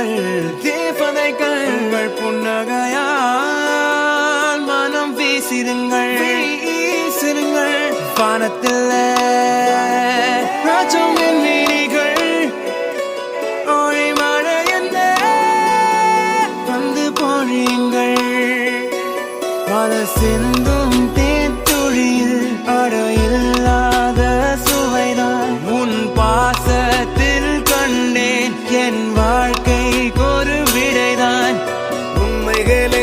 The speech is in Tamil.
கண்கள் தேவதை கண்கள் புன்னகையால் மனம் வீசிருங்கள் வீசிருங்கள் வானத்தில் ராஜம் விரிகள் ஒளி மழையில் வந்து பொழியுங்கள். பல சிந்தும் தேத்துழியில் அடையில்லாத சுவைதான். உன் பாசத்தில் கண்டேன் என் llegue